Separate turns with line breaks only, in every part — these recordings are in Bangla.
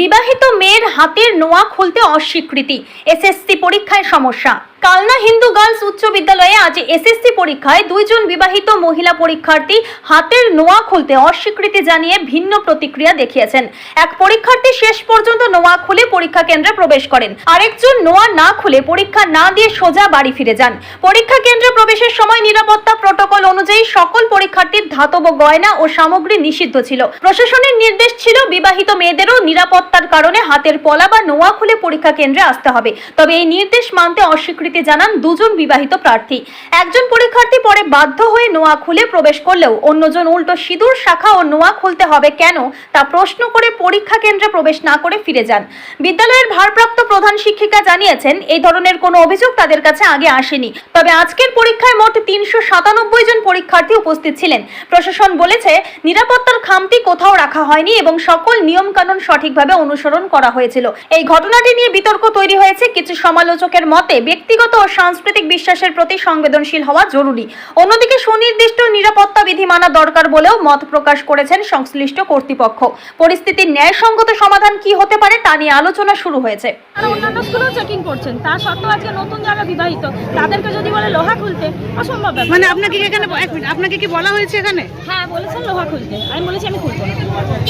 বিবাহিত মেয়ের হাতের নোয়া খুলতে অস্বীকৃতি। এসএসসি পরীক্ষায় সমস্যা। কালনা হিন্দু গার্লস উচ্চ বিদ্যালয়ে আজ এসএসসি পরীক্ষায় দুইজন বিবাহিত মহিলা পরীক্ষার্থী হাতের নোয়া খুলতে অস্বীকৃতি জানিয়ে ভিন্ন প্রতিক্রিয়া দেখিয়েছেন। এক পরীক্ষার্থী শেষ পর্যন্ত নোয়া খুলে পরীক্ষা কেন্দ্রে প্রবেশ করেন। আরেকজন নোয়া না খুলে পরীক্ষা না দিয়ে সোজা বাড়ি ফিরে যান। পরীক্ষা কেন্দ্রে প্রবেশের সময় নিরাপত্তা প্রটোকল অনুযায়ী সকল পরীক্ষার্থীর ধাতব গয়না ও সামগ্রী নিষিদ্ধ ছিল। প্রশাসনের নির্দেশ ছিল বিবাহিত মেয়েদেরও নিরাপত্তার কারণে হাতের পলা বা নোয়া খুলে পরীক্ষা কেন্দ্রে আসতে হবে। তবে এই নির্দেশ মানতে অস্বীকৃতি জানান দুজন বিবাহিত প্রার্থী। একজন পরীক্ষার্থী পরে বাধ্য হয়ে নোয়া খুলে প্রবেশ করলেও অন্যজন উল্টো সিঁদুর, শাখা ও নোয়া খুলতে হবে কেন তা প্রশ্ন করে পরীক্ষা কেন্দ্রে প্রবেশ না করে ফিরে যান। বিদ্যালয়ের ভারপ্রাপ্ত প্রধান শিক্ষিকা জানিয়েছেন, এই ধরনের কোনো অভিযোগ তাদের কাছে আগে আসেনি। তবে আজকের পরীক্ষায় মোট তিনশো সাতানব্বই জন পরীক্ষার্থী উপস্থিত ছিলেন। প্রশাসন বলেছে, নিরাপত্তার খামতি কোথাও রাখা হয়নি এবং সকল নিয়ম কানুন সঠিকভাবে অনুসরণ করা হয়েছিল। এই ঘটনাটি নিয়ে বিতর্ক তৈরি হয়েছে। কিছু সমালোচকের মতে ব্যক্তিগত ও সাংস্কৃতিক বিশ্বাসের প্রতি সংবেদনশীল হওয়া জরুরি। অন্যদিকে সুনির্দিষ্ট নিরাপত্তা বিধি মানা দরকার বলেও মত প্রকাশ করেছেন সংশ্লিষ্ট কর্তৃপক্ষ। পরিস্থিতির ন্যায়সঙ্গত সমাধান কি হতে পারে তা নিয়ে আলোচনা শুরু হয়েছে।
অন্যান্য স্কুলেও চেকিং করছেন। তা সত্ত্বেও আজকে নতুন যারা বিবাহিত তাদেরকে যদি বলে লোহা খুলতে অসম্ভব
মানে আপনাকে এখানে এক মিনিট আপনাকে কি বলা হয়েছে এখানে?
হ্যাঁ বলেছেন লোহা খুলতে। আমি বলেছি আমি খুলবো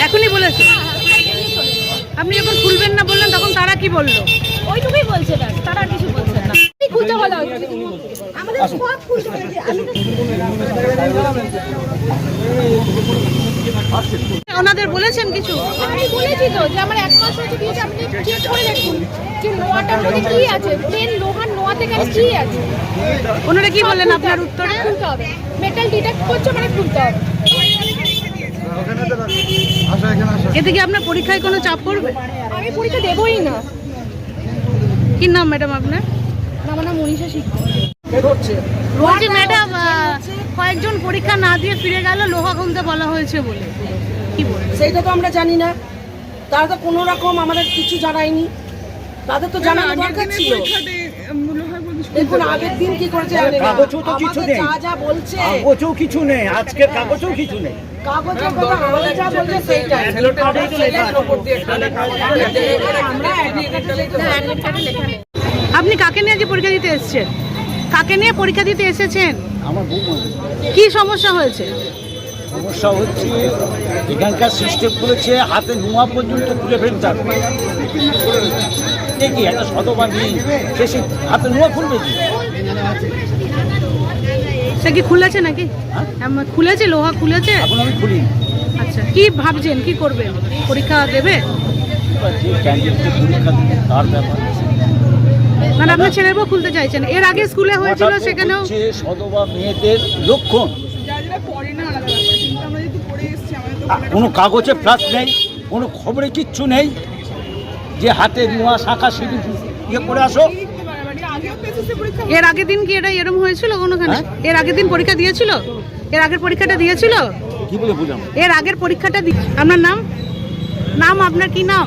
এখনই বলেছে? আপনি যখন খুলবেন না বললেন তখন তারা কি বলল?
ওইটুকুই বলছে তারা কিছু বলছেন না। খুলতে আমাদের সব খুলতে
ওনাদের বলেছেন কিছু?
আমি বলেছি তো যে আমার এক মাস দিয়েছে। আপনি চেক করে দেখুন যে নোয়াটার মধ্যে কি আছে। প্লেন লোহার কি আছে।
ওনারা কি বললেন আপনার উত্তরে?
হ্যাঁ, খুলতে হবে। মেটাল ডিটেক্ট করছে মানে খুলতে হবে।
এতে কি আপনার পরীক্ষায় কোনো চাপ পড়বে?
আমি পরীক্ষা দেবই না।
কি নাম ম্যাডাম আপনার?
আমার নাম মনীষা শিক্ষক
বলছি ম্যাডাম কয়েকজন পরীক্ষা না দিয়ে ফিরে গেল লোহা খুলতে বলা হয়েছে বলে কি বলবেন
সেইটা তো আমরা জানি না তারা তো কোনো রকম আমাদের কিছু জানায়নি তাদের তো জানানো দরকার ছিল দেখুন আগের দিন কি করেছে
কাগজও তো কিছু নেই।
যা যা বলছে
কাগজও কিছু নেই আজকের কাগজও কিছু নেই
কাগজের কথা আমাদের যা বলছে সেইটাই আমরা
আপনি কাকে নিয়ে আজকে পরীক্ষা দিতে এসেছেন? কাকে নিয়ে পরীক্ষা দিতে এসেছেন?
আমার
কি সমস্যা হয়েছে?
সমস্যা হচ্ছে এখানকার সিস্টেম করেছে হাতে নোয়া পর্যন্ত খুলে ফেলতে হবে। দেখি একটা শতবা নেই? সে সে হাতে নোয়া খুলবে কি?
সে কি খুলেছে নাকি? আম- খুলেছে লোহা খুলেছে?
এখন আমি খুলি।
আচ্ছা কি ভাবছেন? কি করবেন? পরীক্ষা দেবে?
যে পরীক্ষা দিবে তার ব্যাপার
মানে আপনার ছেলের বউ খুলতে চাইছেন এর আগে স্কুলে হয়েছিল সেখানেও
সদবা মেয়েদের লক্ষণ। কোনো কাগজে প্লাস নেই কোনো খবরে কিচ্ছু নেই। যে হাতে নোয়া শাখা সিঁড়ি ইয়ে করে আসো।
এর আগের দিন কি এটা এরকম হয়েছিল কোনোখানে?
হ্যাঁ?
এর আগের দিন পরীক্ষা দিয়েছিল? এর আগের পরীক্ষাটা দিয়েছিল?
কি বলে বুঝলাম
এর আগের পরীক্ষাটা দি- আপনার নাম? নাম আপনার কি নাম?